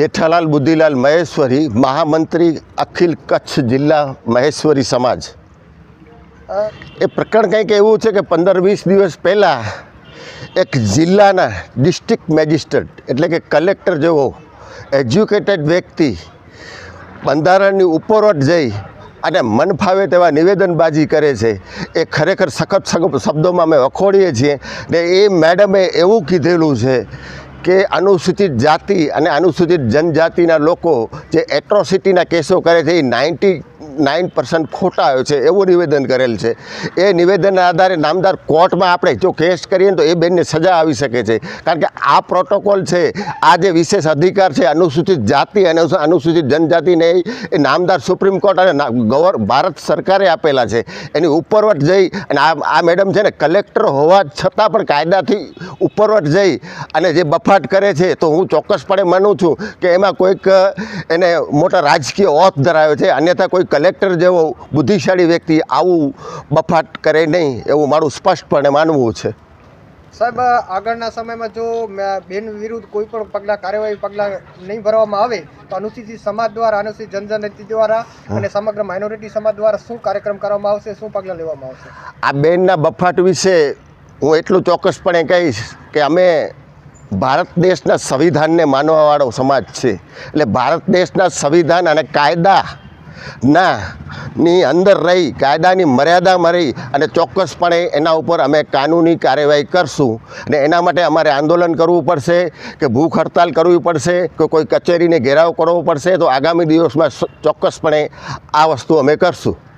જેઠાલાલ બુદ્ધિલાલ મહેશ્વરી મહામંત્રી અખિલ કચ્છ જિલ્લા મહેશ્વરી સમાજ. એ પ્રકરણ કંઈક એવું છે કે પંદર વીસ દિવસ પહેલાં એક જિલ્લાના ડિસ્ટ્રિક્ટ મેજિસ્ટ્રેટ એટલે કે કલેક્ટર જેવો એજ્યુકેટેડ વ્યક્તિ બંધારણની ઉપરવટ જઈ અને મન ફાવે તેવા નિવેદનબાજી કરે છે. એ ખરેખર સખત શબ્દોમાં અમે વખોડીએ છીએ ને એ મેડમે એવું કીધેલું છે કે અનુસૂચિત જાતિ અને અનુસૂચિત જનજાતિના લોકો જે એટ્રોસિટીના કેસો કરે છે એ નાઇન્ટી નાઇન પર્સન્ટ ખોટા આવ્યો છે એવું નિવેદન કરેલ છે એ નિવેદનના આધારે નામદાર કોર્ટમાં આપણે જો કેસ કરીએ તો એ બેનને સજા આવી શકે છે કારણ કે આ પ્રોટોકોલ છે આ જે વિશેષ અધિકાર છે અનુસૂચિત જાતિ અને અનુસૂચિત જનજાતિને એ નામદાર સુપ્રીમ કોર્ટ અને ગવર ભારત સરકારે આપેલા છે એની ઉપરવટ જઈ અને આ આ મેડમ છે ને કલેક્ટર હોવા છતાં પણ કાયદાથી ઉપરવટ જઈ અને જે બફાટ કરે છે તો હું ચોક્કસપણે માનું છું કે એમાં કોઈક એને મોટા રાજકીય ઓથ ધરાવ્યો છે અન્યથા કોઈ કલેક્ટર જેવો બુદ્ધિશાળી વ્યક્તિ આવું બફાટ કરે નહીં એવું મારું સ્પષ્ટપણે માનવું છે. સાહેબ આગળના સમયમાં જો બેન વિરુદ્ધ કોઈ પણ પગલાં કાર્યવાહી પગલાં નહીં ભરવામાં આવે તો અનુસૂચિત સમાજ દ્વારા અનુસૂચિત જનજાતિ દ્વારા અને સમગ્ર માઇનોરિટી સમાજ દ્વારા શું કાર્યક્રમ કરવામાં આવશે શું પગલાં લેવામાં આવશે? આ બેનના બફાટ વિશે હું એટલું ચોક્કસપણે કહીશ કે અમે ભારત દેશના સંવિધાનને માનવાવાળો સમાજ છે. એટલે ભારત દેશના સંવિધાન અને કાયદા ના, ની અંદર રહી, કાયદાની મર્યાદામાં રહી અને ચોક્કસપણે એના ઉપર અમે કાનૂની કાર્યવાહી કરશું અને એના માટે અમારે આંદોલન કરવું પડશે, કે ભૂખ હડતાલ કરવી પડશે, કે કોઈ કચેરીને ઘેરાવ કરવો પડશે, તો આગામી દિવસમાં ચોક્કસપણે આ વસ્તુ અમે કરશું.